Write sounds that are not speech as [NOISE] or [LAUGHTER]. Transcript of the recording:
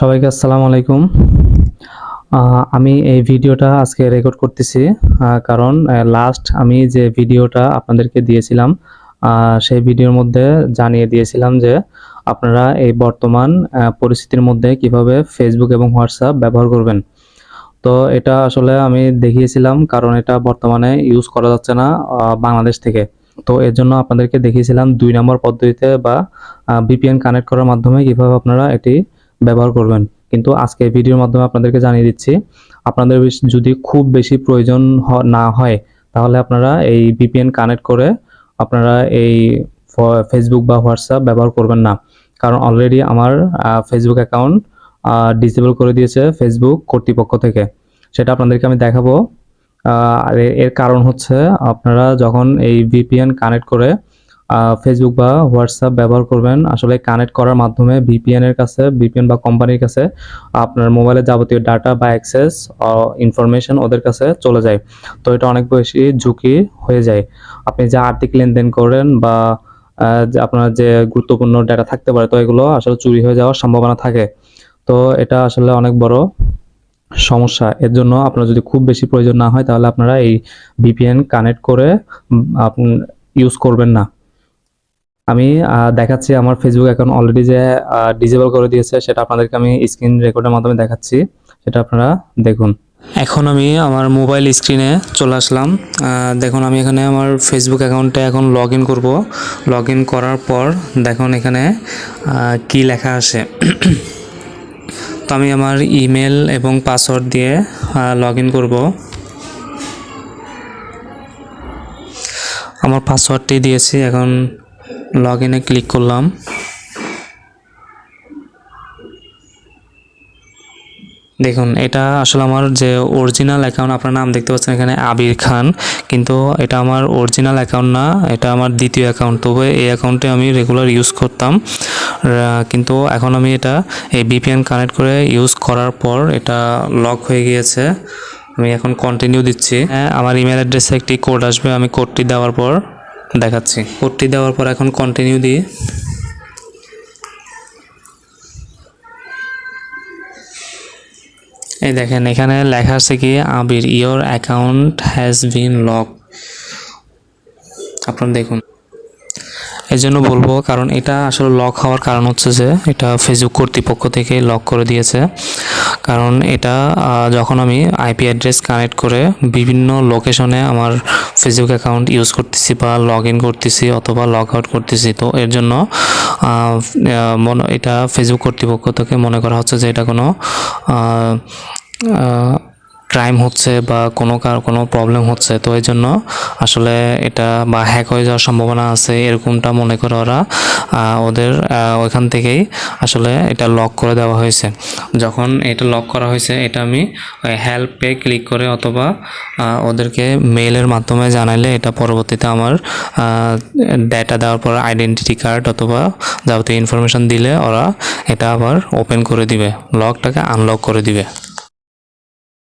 সবাইকে আসসালামু আলাইকুম। আমি এই ভিডিওটা আজকে রেকর্ড করতেছি কারণ লাস্ট আমি যে ভিডিওটা আপনাদেরকে দিয়েছিলাম সেই ভিডিওর মধ্যে জানিয়ে দিয়েছিলাম যে আপনারা এই বর্তমান পরিস্থিতির মধ্যে কীভাবে ফেসবুক এবং হোয়াটসঅ্যাপ ব্যবহার করবেন। তো এটা আসলে আমি দেখিয়েছিলাম, কারণ এটা বর্তমানে ইউজ করা যাচ্ছে না বাংলাদেশ থেকে। তো এর জন্য আপনাদেরকে দেখিয়েছিলাম দুই নম্বর পদ্ধতিতে বা ভিপিএন কানেক্ট করার মাধ্যমে কীভাবে আপনারা এটি ব্যবহার করবেন। কিন্তু আজকে ভিডিওর মাধ্যমে আপনাদেরকে জানিয়ে দিচ্ছি, আপনাদের যদি খুব বেশি প্রয়োজন না হয়, তাহলে আপনারা এই ভিপিএন কানেক্ট করে আপনারা এই ফেসবুক বা হোয়াটসঅ্যাপ ব্যবহার করবেন না। কারণ অলরেডি আমার ফেসবুক অ্যাকাউন্ট ডিসেবল করে দিয়েছে ফেসবুক কর্তৃপক্ষ থেকে। সেটা আপনাদেরকে আমি দেখাবো। আর এর কারণ হচ্ছে আপনারা যখন এই ভিপিএন কানেক্ট করে ফেসবুক বা হোয়াটসঅ্যাপ ব্যবহার করবেন। আসলে কানেক্ট করার মাধ্যমে ভিপিএন এর কাছে ভিপিএন বা কোম্পানির কাছে আপনার মোবাইলের যাবতীয় ডাটা বা অ্যাক্সেস ইনফরমেশন ওদের কাছে চলে যায়। তো এটা অনেক বেশি ঝুঁকি হয়ে যায়। আপনি যে আর্থিক লেনদেন করেন বা আপনার যে গুরুত্বপূর্ণ ডাটা থাকতে পারে, তো এগুলো আসলে চুরি হয়ে যাওয়ার সম্ভাবনা থাকে। তো এটা আসলে অনেক বড় সমস্যা। এর জন্য আপনার যদি খুব বেশি প্রয়োজন না হয়, তাহলে আপনারা এই ভিপিএন কানেক্ট করে আপনি ইউজ করবেন না। আমি দেখাচ্ছি আমার ফেসবুক অ্যাকাউন্ট অলরেডি যে ডিজেবল করে দিয়েছে, সেটা আপনাদেরকে আমি স্ক্রিন রেকর্ডের মাধ্যমে দেখাচ্ছি। সেটা আপনারা দেখুন। এখন আমি আমার মোবাইল স্ক্রিনে চলে আসলাম। দেখুন, আমি এখানে আমার ফেসবুক অ্যাকাউন্টে এখন লগ ইন করব। লগ ইন করার পর দেখুন এখানে কি লেখা আসে [CLEARS THROAT] তো আমি আমার ইমেল এবং পাসওয়ার্ড দিয়ে লগ ইন করব। আমার পাসওয়ার্ডটি দিয়েছি এখন লগ ইনে ক্লিক করলাম। দেখুন, এটা আসলে আমার যে অরিজিনাল অ্যাকাউন্ট আপনার নাম দেখতে পাচ্ছেন এখানে আবির খান, কিন্তু এটা আমার অরিজিনাল অ্যাকাউন্ট না, এটা আমার দ্বিতীয় অ্যাকাউন্ট তবে এই অ্যাকাউন্টে আমি রেগুলার ইউজ করতাম। কিন্তু এখন আমি এটা এই বিপিএন কানেক্ট করে ইউজ করার পর এটা লক হয়ে গিয়েছে। আমি এখন কন্টিনিউ দিচ্ছি। হ্যাঁ আমার ইমেল অ্যাড্রেসে একটি কোড আসবে, আমি কোডটি দেওয়ার পর। দেখাচ্ছি। কোডটি দেওয়ার পর এখন কন্টিনিউ দিয়ে এই দেখেন, এখানে লেখা আছে কি, আবির your account has been lock আপনারা দেখুন। এই জন্য বলব, কারণ এটা আসলে লক হওয়ার কারণ হচ্ছে যে, এটা ফেসবুক কর্তৃপক্ষ থেকে লক করে দিয়েছে। কারণ এটা যখন আমি আইপি অ্যাড্রেস কানেক্ট করে বিভিন্ন লোকেশনে আমার ফেসবুক অ্যাকাউন্ট ইউজ করতেছি বা লগ ইন করতেছি অথবা লগ আউট করতেছি, তো এর জন্য এটা ফেসবুক কর্তৃপক্ষ থেকে মনে করা হচ্ছে যে এটা কোনো ক্রাইম হচ্ছে বা কোনো কার- কোনো প্রবলেম হচ্ছে, তো এই জন্য আসলে এটা বা হ্যাক হয়ে যাওয়ার সম্ভাবনা আছে এরকমটা মনে করে ওরা ওদের ওইখান থেকেই আসলে এটা লক করে দেওয়া হয়েছে। যখন এটা লক করা হয়েছে, এটা আমি হেল্পে ক্লিক করে অথবা ওদেরকে মেইলের মাধ্যমে জানাইলে এটা পরবর্তীতে আমার ডেটা দেওয়ার পর আইডেন্টিটি কার্ড অথবা যাবতীয় ইনফরমেশন দিলে ওরা এটা আবার ওপেন করে দিবে লকটাকে আনলক করে দিবে।